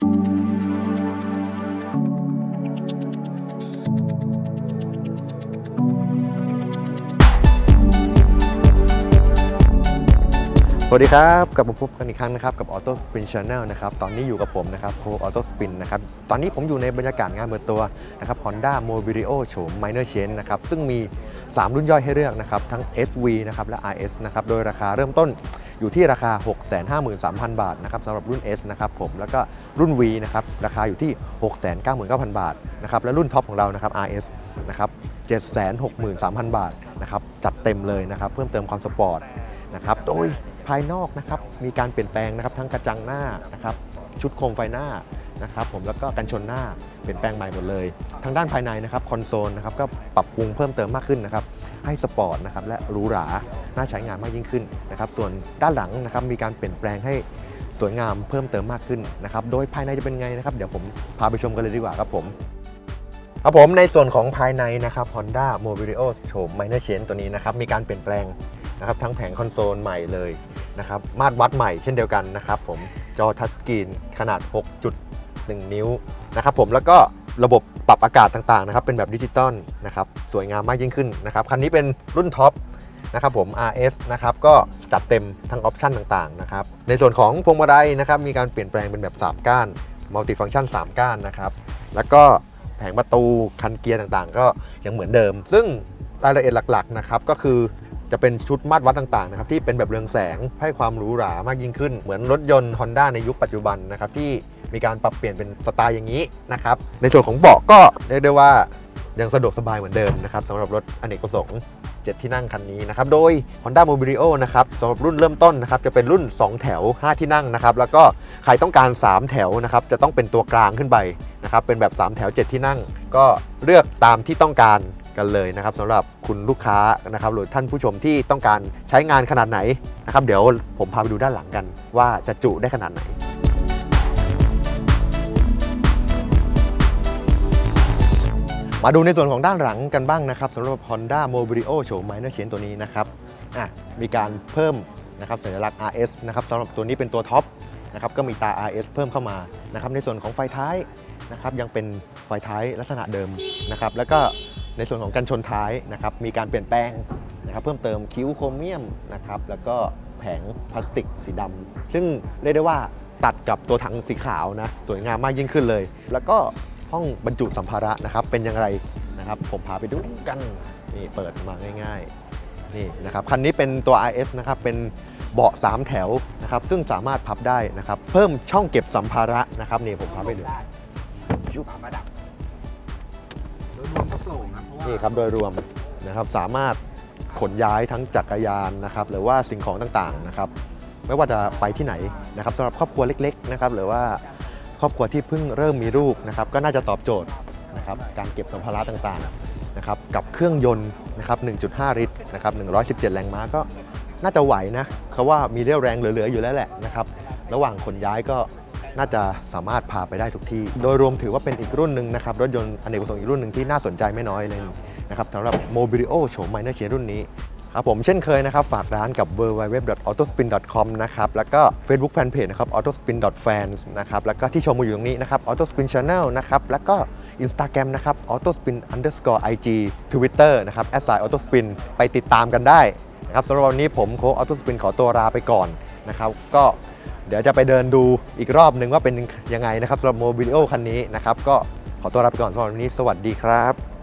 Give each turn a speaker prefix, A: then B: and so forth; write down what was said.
A: สวัสดีครับกลับมาพบกันอีกครั้งนะครับกับ Auto Spin Channel นะครับตอนนี้อยู่กับผมนะครับโค Auto Spin นะครับตอนนี้ผมอยู่ในบรรยากาศงานเปิดตัวนะครับ Honda Mobilio โฉม Minor Change นะครับซึ่งมี 3 รุ่นย่อยให้เลือกนะครับทั้ง SV นะครับและ RS นะครับโดยราคาเริ่มต้น อยู่ที่ราคา 653,000 บาทนะครับสำหรับรุ่น S นะครับผมแล้วก็รุ่น V นะครับราคาอยู่ที่ 699,000 บาทนะครับและรุ่นท็อปของเรานะครับ RS นะครับ763,000 บาทนะครับจัดเต็มเลยนะครับเพิ่มเติมความสปอร์ตนะครับโดยภายนอกนะครับมีการเปลี่ยนแปลงนะครับทั้งกระจังหน้านะครับชุดโคมไฟหน้า นะครับผมแล้วก็กันชนหน้าเปลี่ยนแปลงใหม่หมดเลย ทางด้านภายในนะครับคอนโซลนะครับก็ปรับปรุงเพิ่มเติมมากขึ้นนะครับให้สปอร์ตนะครับและหรูหราน่าใช้งานมากยิ่งขึ้นนะครับส่วนด้านหลังนะครับมีการเปลี่ยนแปลงให้สวยงามเพิ่มเติมมากขึ้นนะครับโดยภายในจะเป็นไงนะครับเดี๋ยวผมพาไปชมกันเลยดีกว่าครับผมครับผมในส่วนของภายในนะครับ Honda Mobilio โฉม Minor Change ตัวนี้นะครับมีการเปลี่ยนแปลงนะครับทั้งแผงคอนโซลใหม่เลยนะครับมาตรวัดใหม่เช่นเดียวกันนะครับผมจอทัชสกรีนขนาด 1 นิ้วนะครับผมแล้วก็ระบบปรับอากาศต่างๆนะครับเป็นแบบดิจิตอลนะครับสวยงามมากยิ่งขึ้นนะครับคันนี้เป็นรุ่นท็อปนะครับผม RS นะครับก็จัดเต็มทั้งออปชันต่างๆนะครับในส่วนของพวงมาลัยนะครับมีการเปลี่ยนแปลงเป็นแบบ 3 ก้านมัลติฟังก์ชัน 3 ก้านนะครับแล้วก็แผงประตูคันเกียร์ต่างๆ ก็ยังเหมือนเดิม ซึ่งรายละเอียดหลักๆนะครับก็คือจะเป็นชุดมาตรวัดต่างๆนะครับที่เป็นแบบเรืองแสงให้ความหรูหรามากยิ่งขึ้น เหมือนรถยนต์ Honda ในยุคปัจจุบันนะครับที่ มีการปรับเปลี่ยนเป็นสไตล์อย่างนี้นะครับ ในส่วนของเบาะก็เรียกได้ว่ายังสะดวกสบายเหมือนเดิมนะครับสำหรับรถอเนกประสงค์ 7 ที่นั่งคันนี้นะครับ โดย Honda Mobilio นะครับสำหรับรุ่นเริ่มต้นนะครับ จะเป็นรุ่น 2 แถว 5 ที่นั่งนะครับ แล้วก็ใครต้องการ 3 แถวนะครับ จะต้องเป็นตัวกลางขึ้นไปนะครับ เป็นแบบ 3 แถว 7 ที่นั่ง ก็เลือกตามที่ต้องการกันเลยนะครับสำหรับคุณลูกค้านะครับ หรือท่านผู้ชมที่ต้องการใช้งานขนาดไหนนะครับ เดี๋ยวผมพาไปดูด้านหลังกัน ว่าจะจุได้ขนาดไหน มาดูในส่วนของด้านหลังกันบ้างนะครับสำหรับ Honda Mobilio โฉม Minor Change ตัวนี้นะครับอะมีการเพิ่มนะครับสัญลักษณ์ RS นะครับสำหรับตัวนี้เป็นตัวท็อปนะครับก็มีตา RS เพิ่มเข้ามานะครับในส่วนของไฟท้ายนะครับยังเป็นไฟท้ายลักษณะเดิมนะครับแล้วก็ในส่วนของกันชนท้ายนะครับมีการเปลี่ยนแปลงนะครับเพิ่มเติมคิ้วโครเมียมนะครับแล้วก็แผงพลาสติกสีดำซึ่งเรียกได้ว่าตัดกับตัวถังสีขาวนะสวยงามมากยิ่งขึ้นเลย แล้วก็ ห้องบรรจุสัมภาระนะครับ เป็นอย่างไรนะครับ ผมพาไปดูกันนี่เปิดมาง่ายๆนี่นะครับคันนี้เป็นตัว RS นะครับเป็นเบาะ 3 แถวนะครับ ซึ่งสามารถพับได้นะครับ เพิ่มช่องเก็บสัมภาระนะครับนี่ผมพาไปดู
B: ชุบมาดับโดยรวมก็โปร่งครับ
A: นี่ครับโดยรวมนะครับสามารถขนย้ายทั้งจักรยานนะครับ หรือว่าสิ่งของต่างๆนะครับ ไม่ว่าจะไปที่ไหนนะครับสำหรับครอบครัวเล็ก ๆ นะครับ หรือว่า ครอบครัวที่เพิ่งเริ่มมีลูกนะครับก็น่าจะตอบโจทย์นะครับการเก็บสัมภาระต่างๆนะครับกับเครื่องยนต์นะครับ1.5 ลิตรนะครับ117 แรงม้าก็น่าจะไหวนะเขาว่ามีเรี่ยวแรงเหลือๆอยู่แล้วแหละนะครับระหว่างขนย้ายก็น่าจะสามารถพาไปได้ทุกที่ โดยรวมถือว่าเป็นอีกรุ่นหนึ่งนะครับ รถยนต์อเนกประสงค์อีกรุ่นหนึ่งที่น่าสนใจไม่น้อยเลยนะครับสำหรับ Mobilio โฉม Minor Change รุ่นนี้ ครับผมเช่นเคยนะครับ ฝากร้านกับ www.autospin.com นะครับ แล้วก็ Facebook Fanpage นะครับ autospin.fans นะครับ แล้วก็ที่ชมมาอยู่ตรงนี้นะครับ autospin channel นะครับ แล้วก็ Instagram นะครับ autospin underscore ig Twitter นะครับ a s i autospin ไปติดตามกันได้นะครับสำหรับวันนี้ผมโค้ช autospin ขอตัวลาไปก่อนนะครับ ก็เดี๋ยวจะไปเดินดูอีกรอบหนึ่งว่าเป็นยังไงนะครับสำหรับ Mobilio คันนี้นะครับ ก็ขอตัวลาไปก่อนสำหรับวันนี้ สวัสดีครับ